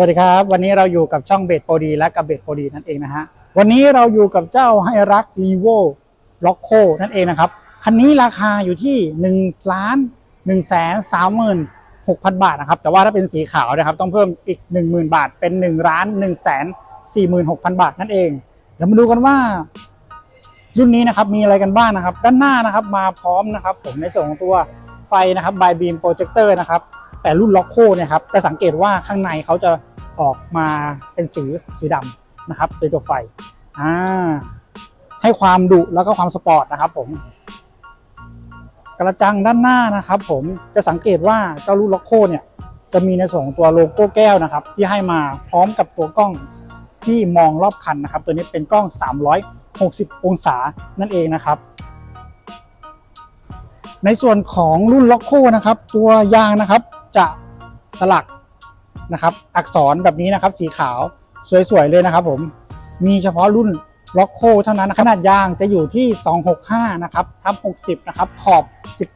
สวัสดีครับ วันนี้เราอยู่กับช่องเบดโปรดีและกับเบดโปรดีนั่นเองนะฮะวันนี้เราอยู่กับเจ้าให้รักรีโวล็อกโคนั่นเองนะครับคันนี้ราคาอยู่ที่1ล้าน1แสน3หมื่น6,000บาทนะครับแต่ว่าถ้าเป็นสีขาวนะครับต้องเพิ่มอีก 10,000 บาทเป็น1ล้าน1แสน46,000บาทนั่นเองเดี๋ยวมาดูกันว่ารุ่นนี้นะครับมีอะไรกันบ้างนะครับ ด้านหน้านะครับมาพร้อมนะครับ ผมในส่วนของตัวไฟนะครับบายบีมโปรเจคเตอร์นะครับ แต่รุ่นล็อกโคเนี่ยครับจะสังเกตว่าข้างในเขาจะออกมาเป็นสีสีดำนะครับเป็นตัวไฟอ่าให้ความดุแล้วก็ความสปอร์ตนะครับผมกระจังด้านหน้านะครับผมจะสังเกตว่าเจ้ารุ่นล็อกโคเนี่ยจะมีในส่วนของตัวโลโก้แก้วนะครับ ที่ให้มาพร้อมกับตัวกล้องที่มองรอบคันนะครับ ตัวนี้เป็นกล้อง 360 องศานั่นเองนะครับ ในส่วนของรุ่นล็อกโคนะครับ ตัวยางนะครับ จะสลักนะครับ อักษรแบบนี้นะครับ สีขาวสวยๆเลยนะครับ ผมมีเฉพาะรุ่นล็อกโคเท่านั้นขนาดยางจะอยู่ที่ 265 นะครับทับ60 นะครับ ขอบ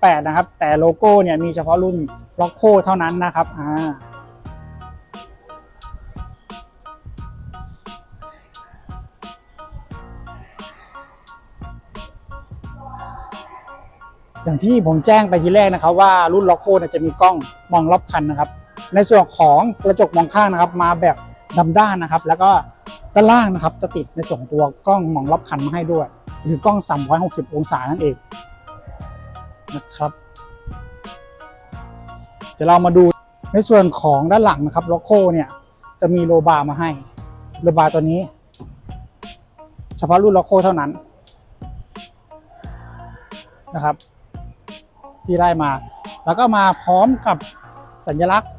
18 นะครับ แต่โลโก้เนี่ยมีเฉพาะรุ่นล็อกโคเท่านั้นนะครับอ่า อย่างที่ผมแจ้งไปทีแรกนะครับ ว่ารุ่นล็อกโคจะมีกล้องมองรอบคันนะครับ ในส่วนของกระจกมองข้างนะครับ มาแบบดำด้านนะครับ แล้วก็ด้านล่างนะครับ จะติดในส่วนของตัวกล้องมองรอบคันมาให้ด้วย หรือกล้อง 360 องศานั่นเองนะครับ เดี๋ยวเรามาดูในส่วนของด้านหลังนะครับล็อกโคเนี่ยจะมีโลบาร์มาให้โลบาร์ตัวนี้ เฉพาะรุ่นล็อกโคเท่านั้นนะครับ ที่ได้มา แล้วก็มาพร้อมกับสัญลักษณ์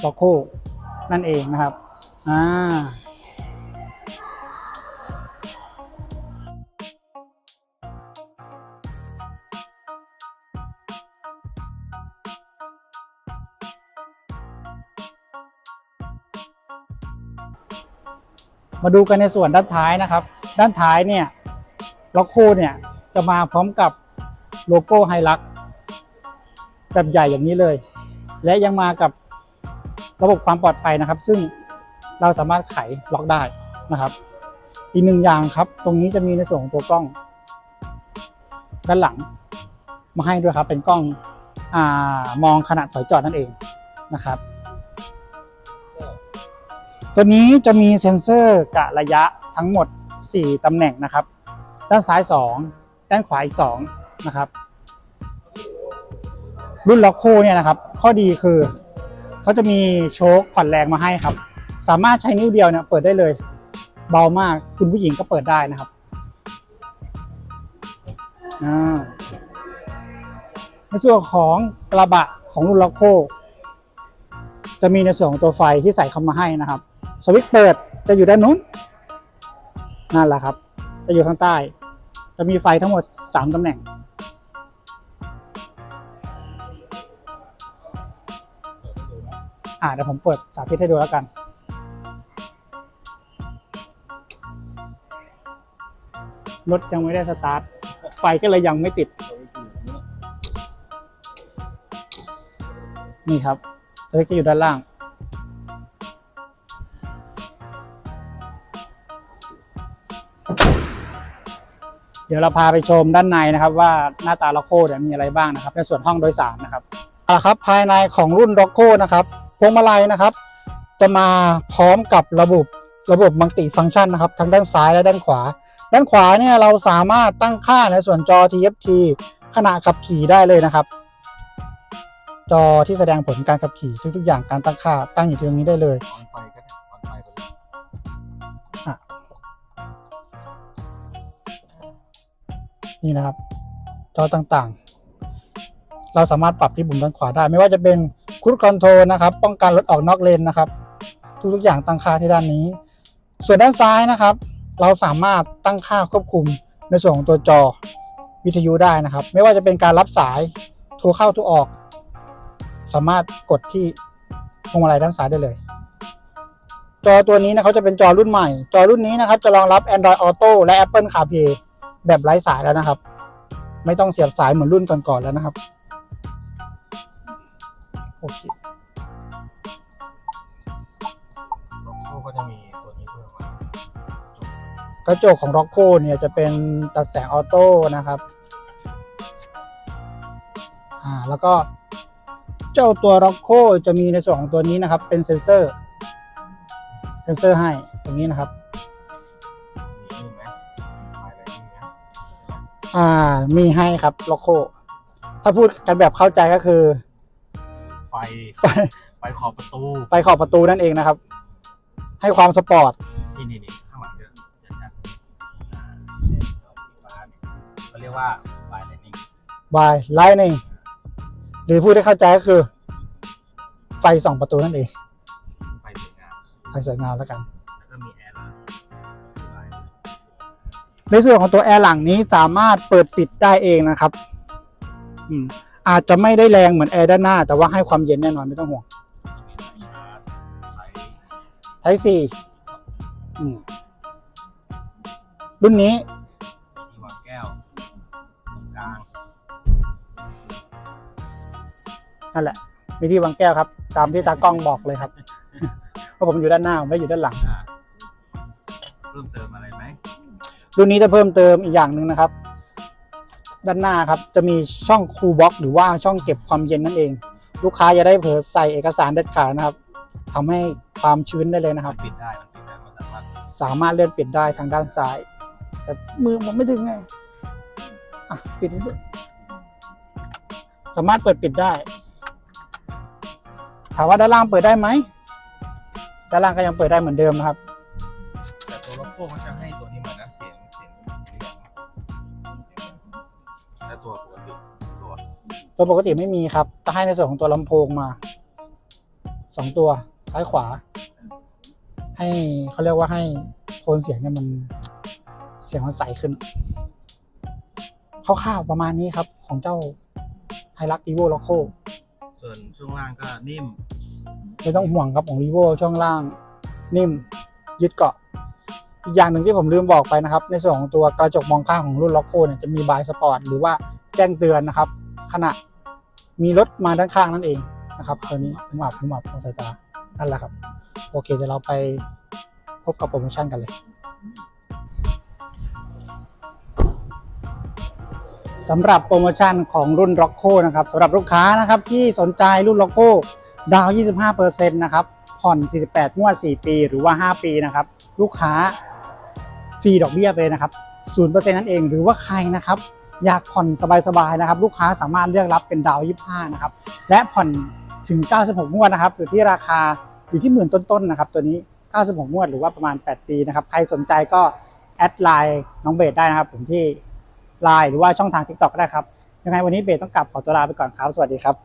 โลโก้นั่นเองนะครับอ่ามาดูกันในส่วนด้านท้ายนะครับ ด้านท้ายเนี่ยล็อกโคเนี่ยจะมาพร้อมกับ โลโก้ไฮลักแบบใหญ่อย่างนี้เลย และยังมากับระบบความปลอดภัยนะครับ ซึ่งเราสามารถไขล็อกได้นะครับ อีกหนึ่งอย่างครับ ตรงนี้จะมีในส่วนของตัวกล้อง ด้านหลังมาให้ด้วยครับ เป็นกล้องอมองขนาดถอยจอดนั่นเองนะครับ ตัวนี้จะมีเซ็นเซอร์กะระยะทั้งหมด 4ตำแหน่งนะครับ ด้านซ้าย 2 ด้านขวาอีก 2 นะครับ รุ่นล็อกโคเนี่ยนะครับ ข้อดีคือเขาจะมีโชคผ่อนแรงมาให้ครับ สามารถใช้นิ้วเดียวเนี่ยเปิดได้เลย เบามากคุณผู้หญิงก็เปิดได้นะครับในส่วนของกระบะของรุ่นล็อกโคจะมีในส่วนของตัวไฟที่ใส่เข้ามาให้นะครับ สวิตช์เปิดจะอยู่ด้านนู้นนั่นแหละครับ จะอยู่ข้างใต้ จะมีไฟทั้งหมด 3ตำแหน่ง อ่าเดี๋ยวผมเปิดสาธิตให้ดูแล้วกัน รถยังไม่ได้สตาร์ท ไฟก็เลยยังไม่ติด นี่ครับสวิตช์จะอยู่ด้านล่างเดี๋ยวเราพาไปชมด้านในนะครับ ว่าหน้าตาล็อกโคเนี่ยมีอะไรบ้างนะครับในส่วนห้องโดยสารนะครับเอาละครับภายในของรุ่นล็อกโคนะครับ พวงมาลัยนะครับ จะมาพร้อมกับระบบระบบมัลติฟังก์ชันนะครับ ทั้งด้านซ้ายและด้านขวา ด้านขวาเนี่ยเราสามารถตั้งค่าในส่วนจอ TFT ขณะขับขี่ได้เลยนะครับ จอที่แสดงผลการขับขี่ทุกๆอย่างการตั้งค่าตั้งอยู่ตรงนี้ได้เลยออนไฟก็ได้ออนไฟก็ได้นี่นะครับ จอต่างๆ เราสามารถปรับที่ปุ่มด้านขวาได้ ไม่ว่าจะเป็น คู i คอนโทรนะครับ ป้องกันรถออกนอกเลนนะครับ ทุกๆอย่างตั้งค่าที่ด้านนี้ ส่วนด้านซ้ายนะครับ เราสามารถตั้งค่าควบคุมในส่วนของตัวจอวิทยุได้นะครับ ไม่ว่าจะเป็นการรับสายโทรเข้าโทรออก สามารถกดที่พวงมาลัยด้านซ้ายได้เลย จอตัวนี้นะเขาจะเป็นจอรุ่นใหม่ จอรุ่นนี้นะครับ จะรองรับ Android Auto และ Apple CarPlay แบบไร้สายแล้วนะครับ ไม่ต้องเสียบสายเหมือนรุ่นก่อนๆแล้วนะครับ โอเคคู่ก็จะมีตัวนี้เพิ่มมากระจกของร็อกโก้เนี่ยจะเป็นตัดแสงออโต้นะครับ อ่า แล้วก็เจ้าตัวร็อกโก้จะมีในส่วนของตัวนี้นะครับ เป็นเซนเซอร์ เซนเซอร์ให้ตรงนี้นะครับ มีไหมอะไรนี่ไหมอ่า มีให้ครับร็อกโก้ถ้าพูดกันแบบเข้าใจก็คือ ฟ ไฟไฟขอบประตู ไฟขอบประตูนั่นเองนะครับ ให้ความสปอร์ต นี่นี่นี่ข้างหลังเยอะจะชัดอ่าฟ้าเนี่ยเขาเรียกว่าไฟไลนิ่ง by lightning หรือพูดให้เข้าใจก็คือ ไฟส่องประตูนั่นเอง ไฟสวยงามไฟสวยงามแล้วกัน แล้วก็มีแอร์ไลน์ในส่วนของตัวแอร์หลังนี้สามารถเปิดปิดได้เองนะครับ อืม อาจจะไม่ได้แรงเหมือนแอร์ด้านหน้า แต่ว่าให้ความเย็นแน่นอนไม่ต้องห่วงมีสายชาร์จไฟ Type C อืมรุ่นนี้ที่วางแก้วตรงกลางนั่นแหละ มีที่วางแก้วครับ ตามที่ตากล้องบอกเลยครับเพราะผมอยู่ด้านหน้าผมไม่ได้อยู่ด้านหลังอ่าเพิ่มเติมอะไรไหมรุ่นนี้จะเพิ่มเติมอีกอย่างหนึ่งนะครับ ด้านหน้าครับจะมีช่องคูลบ็อกหรือว่าช่องเก็บความเย็นนั่นเอง ลูกค้าจะได้เผลอใส่เอกสารเด็ดขาดนะครับทำให้ความชื้นได้เลยนะครับมันปิดได้มันปิดได้มันสามารถสามารถเลื่อนปิดได้ทางด้านซ้าย แต่มือผมไม่ถึงไงอะปิดให้ด้วยสามารถเปิดปิดได้ ถามว่าด้านล่างเปิดได้ไหมด้านล่างก็ยังเปิดได้เหมือนเดิมนะครับแต่ตัวล็อกโก้มันจะให้ตัวนี้ ตัวปกติไม่มีครับจะให้ในส่วนของตัวลำโพงมาสองตัวซ้ายขวา ให้เขาเรียกว่าให้โทนเสียงเนี่ยมันเสียงมันใสขึ้นคร่าวๆประมาณนี้ครับ ของเจ้าไฮรัก e v o l o c o ส่วนช่วงล่างก็นิ่ม ไม่ต้องห่วงครับของ vivo ช่องล่าง นิ่ม ยึดเกาะ อีกอย่างหนึ่งที่ผมลืมบอกไปนะครับ ในส่วนของตัวกระจกมองข้างของรุ่น Loco เนี่ยจะมีบายสปอร์ตหรือว่าแจ้งเตือนนะครับ ขณะมีรถมาด้านข้างนั่นเองนะครับตัวนี้ผมอับผมอับของสายตานั่นแหละครับ โอเคเดี๋ยวเราไปพบกับโปรโมชั่นกันเลยสำหรับโปรโมชั่นของรุ่น r o c c o นะครับสำหรับลูกค้านะครับที่สนใจรุ่น r o c c o ดาว 25%นะครับ ผ่อน 48 งวด 4 ปี หรือว่า 5 ปีนะครับ ลูกค้าฟรีดอกเบี้ยไปเลยนะครับ 0%นั่นเอง หรือว่าใครนะครับ อยากผ่อนสบายๆนะครับ ลูกค้าสามารถเลือกรับเป็นดาว 25 นะครับ และผ่อนถึง 96 งวดนะครับ อยู่ที่ราคาอยู่ที่หมื่นต้นๆนะครับ ตัวนี้ 96 งวดหรือว่าประมาณ 8 ปีนะครับ ใครสนใจก็แอดไลน์น้องเบสได้นะครับ ผมที่ไลน์หรือว่าช่องทาง TikTok ก็ได้ครับ ยังไงวันนี้เบสต้องกลับขอตัวลาไปก่อนครับ สวัสดีครับ